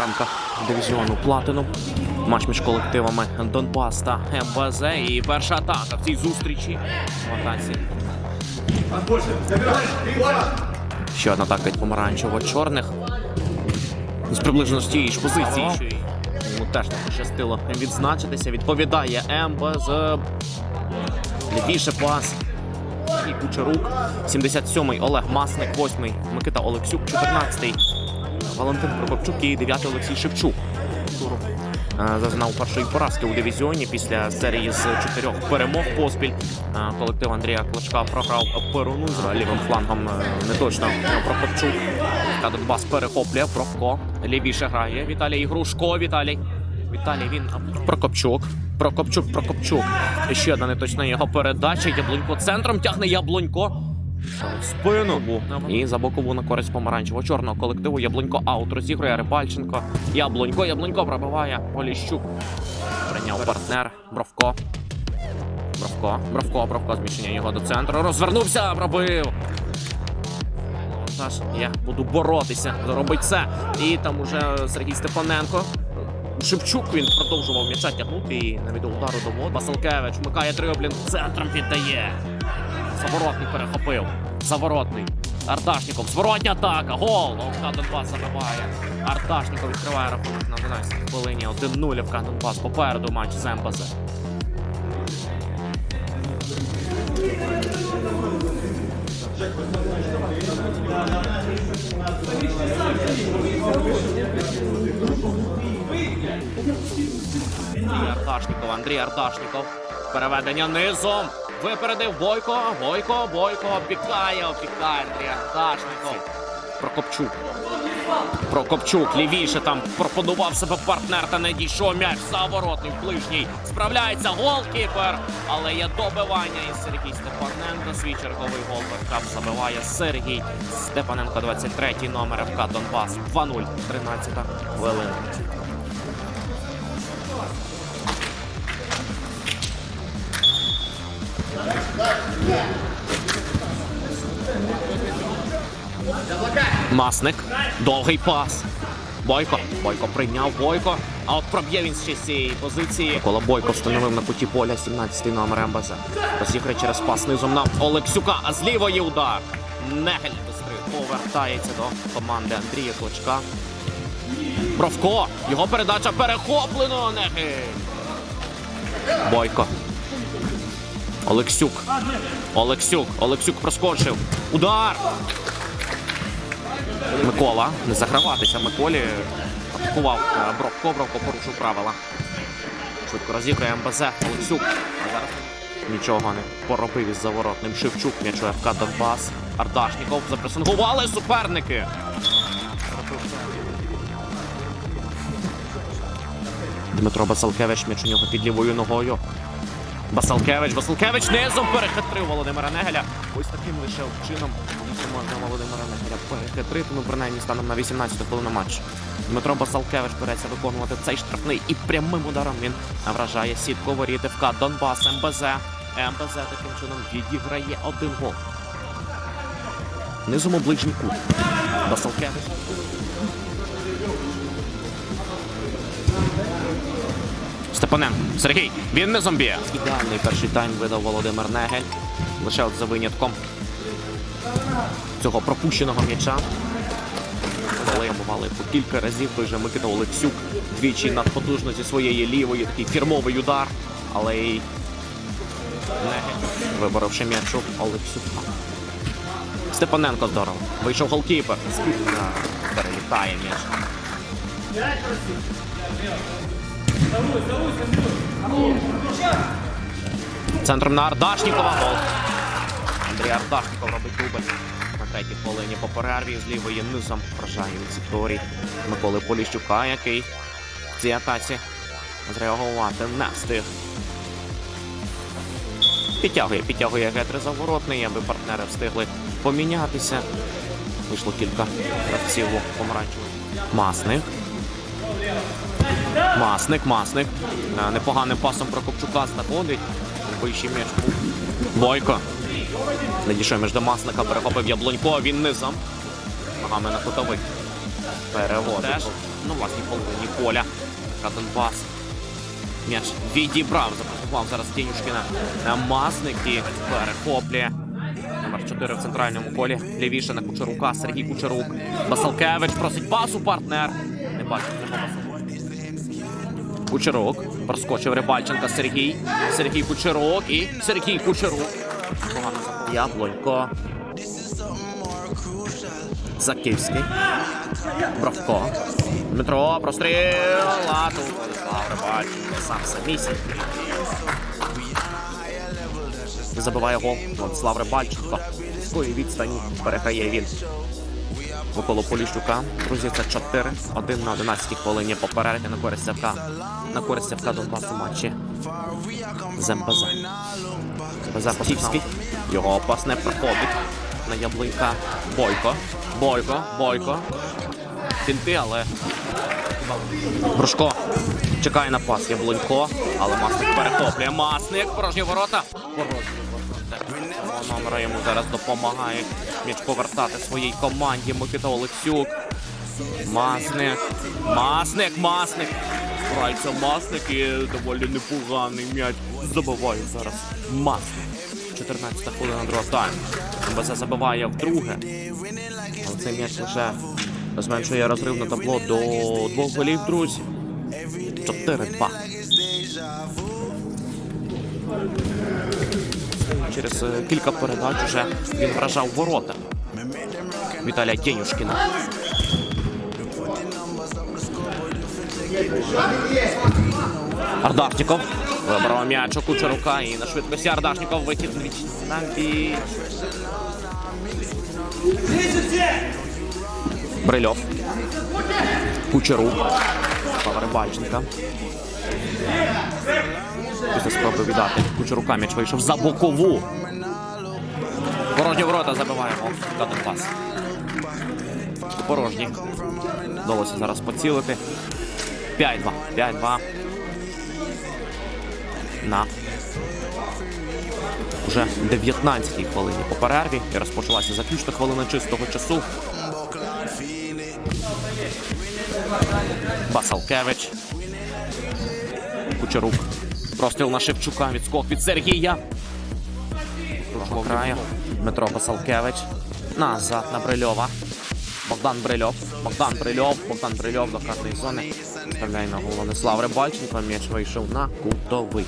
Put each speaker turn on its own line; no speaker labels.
рамках дивізіону Платину. Матч між колективами Донбас та МБЗ. І перша атака в цій зустрічі. В атаці. Ще одна атака від помаранчево-чорних. З приблизно з тієї ж позиції, що йому теж не пощастило відзначитися. Відповідає МБЗ. Лівіше пас. І Кучерук. 77-й Олег Масник, 8-й Микита Олексюк, 14-й Валентин Прокопчук і 9-й Олексій Шевчук. Е, зазнав першої поразки у дивізіоні після серії з чотирьох перемог поспіль. Е, Колектив Андрія Клочка програв Перуну з лівим флангом е, не точно Прокопчук. Та Донбас перехоплює Провко. Лівіше грає Віталій Грушко. Віталій. Віталій він Прокопчук. Прокопчук, Прокопчук. Ще одна неточна його передача. Яблунько центром тягне Яблунько. В Спину і за бокову на користь помаранчево чорного колективу Яблунько аут розігрує Рибальченко. Яблунько, Яблунько пробиває Поліщук. Прийняв партнер Бровко. Бровко, Бровко, Бровко зміщення його до центру. Розвернувся, пробив. Я буду боротися, зробить це. І там уже Сергій Степаненко. Шевчук він продовжував м'яча тягнути і навіть до удару довод. Василкевич вмикає триоблін, центром віддає. Заворотний перехопив. Заворотний. Арташніков. Зворотня атака. Гол. ОФК Донбас забиває. Арташніков відкриває рахунок на 11 хвилині. 1-0 ФК Донбас. Попереду матч з МБЗ. Арташніков, Андрій Арташніков. Переведення низом. Випередив Бойко. Бойко, Бойко опікає, опікає Андрій Арташніков. Прокопчук. Прокопчук лівіше там пропонував себе партнер та не дійшов м'яч заворотний ближній. Справляється голкіпер, але є добивання і Сергій Степаненко. Свій черговий гол ФК забиває Сергій Степаненко, 23-й номер ФК Донбас. 2-0, 13 хвилина. Масник. Довгий пас. Бойко. Бойко прийняв Бойко. А от проб'є він ще з цієї позиції. Микола Бойко встановив на куті поля 17-й номер МБЗ. Розіграє через пас низом на Олексюка, а з лівої удар. Негель бистрий повертається до команди Андрія Клочка. Бровко. Його передача перехоплено. Негель. Бойко. Олексюк. Олексюк. Олексюк проскочив. Удар. Микола. Не заграватися Миколі. Атакував е, Бровко. Бровко порушив правила. Швидко розіграє МБЗ. Олексюк. Зараз нічого не поробив із заворотним. Шевчук. М'ячу ФК Донбас. Ардашніков. Запресингували суперники. Дмитро Басалкевич. М'яч у нього під лівою ногою. Басалкевич, Басалкевич низом перехитрив Володимира Негеля. Ось таким лише чином більше можна Володимира Негеля перехитрити. Ну, принаймні станом на 18 хвилину матчу. Дмитро Басалкевич береться виконувати цей штрафний і прямим ударом він вражає сітку воріт ФК Донбас МБЗ. МБЗ таким чином відіграє один гол. Низом у ближній кут. Басалкевич. Степаненко. Сергій. Він не зомбі. Ідеальний перший тайм видав Володимир Негель. Лише от за винятком цього пропущеного м'яча. Але бували по кілька разів той же Микита Олексюк двічі надпотужно зі своєї лівої такий фірмовий удар. Але й Негель, виборовши м'ячу Олексюка. Степаненко здорово. Вийшов голкіпер. Перелітає м'яч. Центром на Ардашнікова. Гол. Андрій Ардашніков робить дубль. На третій хвилині по перерві з лівої низом вражає Віцікторій Миколи Поліщука, який в цій атаці зреагувати не встиг. Підтягує, підтягує гетри заворотний, аби партнери встигли помінятися. Вийшло кілька гравців у помаранчевих. Масник. Масник, Масник. Е, Непоганим пасом Прокопчука знаходить. Вищий м'яч. Бойко. Не дійшов між до Масника, перехопив Яблунько, він низом. Ногами на кутовий. Переводить. Теж на власній половині поля. Катенпас. М'яч відібрав, запропонував зараз Дінюшкіна. Масник і перехоплює. Номер 4 в центральному полі. Лівіше на Кучерука. Сергій Кучерук. Басалкевич просить пасу партнер. Цього Басалкевича. Проскочив Рибальченка Сергій. Сергій Кучерук і Сергій забив. Яблонько. Заківський. Бровко. Дмитро, простріл. А тут Рибальченко. Сам самісінький. Забиває гол Владислав Рибальченко. З відстані переграє він. Миколу Поліщука. Друзі, це 4. 1 на 11 хвилині по на користь Севка. На користь Севка Донбасу матчі. з МПЗ. МПЗ Посівський. Його пас не проходить. На яблунька. Бойко. Бойко. Бойко. Фінти, але. Грушко. Чекає на пас Яблунько, але Масник перехоплює. Масник, порожні ворота. Порожні. Номера йому зараз допомагає м'яч повертати своїй команді. Микита Олексюк. Масник. Масник, Масник. Грається Масник і доволі непоганий м'яч. Забиває зараз Масник. 14 хвилина друга тайм. МБС забиває вдруге. Але цей м'яч лише зменшує розрив на табло до двох голів, друзі. 4-2. Через е, кілька передач уже він вражав ворота. Віталія Денюшкіна. Ардашніков. Вибрав м'яч у Кучерука і на швидкості Ардашніков вихід двічі на бій. Брильов. Кучерук. Павер Бальченка. Після спроби віддати. Кучерука м'яч вийшов за бокову. Порожні ворота забиває гол. Дати пас. Порожні. Вдалося зараз поцілити. 5-2. 5-2. На уже 19-й хвилині по перерві і розпочалася заключна хвилина чистого часу. Басалкевич. Кучерук. Простріл на Шевчука. Відскок від Сергія. Краю. Дмитро Басалкевич. Назад на Брильова. Богдан Брильов. Богдан Брильов. Богдан Брильов до карної зони. Вставляє на голову Владислав Рибальченко. М'яч вийшов на кутовий.